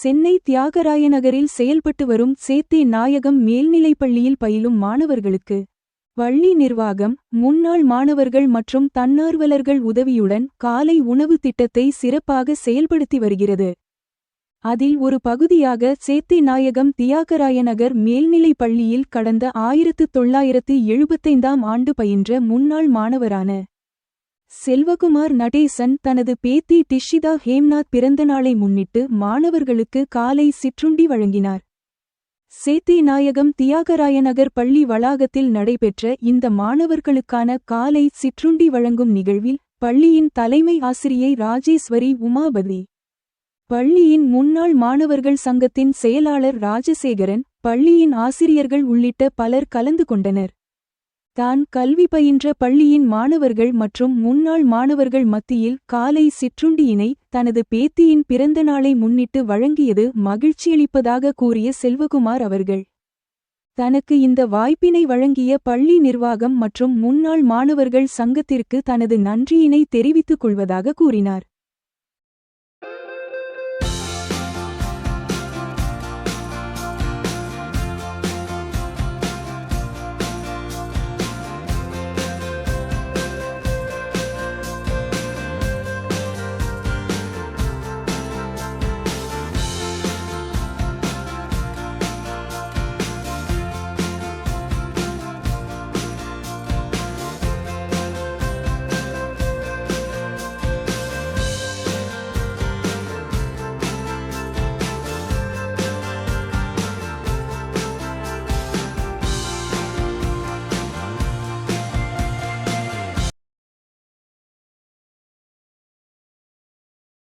சென்னை தியாகராய நகரில் செயல்பட்டு வரும் சேத்தே நாயகம் மேல்நிலைப்பள்ளியில் பயிலும் மாணவர்களுக்கு பள்ளி நிர்வாகம் முன்னாள் மாணவர்கள் மற்றும் தன்னார்வலர்கள் உதவியுடன் காலை உணவு திட்டத்தை சிறப்பாக செயல்படுத்தி வருகிறது. அதில் ஒரு பகுதியாக சேத்தே நாயகம் தியாகராய நகர் மேல்நிலைப் பள்ளியில் கடந்த ஆயிரத்து தொள்ளாயிரத்து எழுபத்தைந்தாம் ஆண்டு பயின்ற முன்னாள் மாணவரான செல்வகுமார் நடேசன் தனது பேத்தி டிஷிதா ஹேம்நாத் பிறந்தநாளை முன்னிட்டு மாணவர்களுக்கு காலை சிற்றுண்டி வழங்கினார். சேத்தி நாயகம் தியாகராய நகர் பள்ளி வளாகத்தில் நடைபெற்ற இந்த மாணவர்களுக்கான காலை சிற்றுண்டி வழங்கும் நிகழ்வில் பள்ளியின் தலைமை ஆசிரியை ராஜேஸ்வரி உமாபதி பள்ளியின் முன்னாள் மாணவர்கள் சங்கத்தின் செயலாளர் ராஜசேகரன் பள்ளியின் ஆசிரியர்கள் உள்ளிட்ட பலர் கலந்து கொண்டனர். தான் கல்வி பயின்ற பள்ளியின் மாணவர்கள் மற்றும் முன்னாள் மாணவர்கள் மத்தியில் காலை சிற்றுண்டியினை தனது பேத்தியின் பிறந்த நாளை முன்னிட்டு வழங்கியது மகிழ்ச்சியளிப்பதாக கூறிய செல்வகுமார் அவர்கள். தனக்கு இந்த வாய்ப்பினை வழங்கிய பள்ளி நிர்வாகம் மற்றும் முன்னாள் மாணவர்கள் சங்கத்திற்கு தனது நன்றியினை தெரிவித்துக் கொள்வதாக கூறினார்.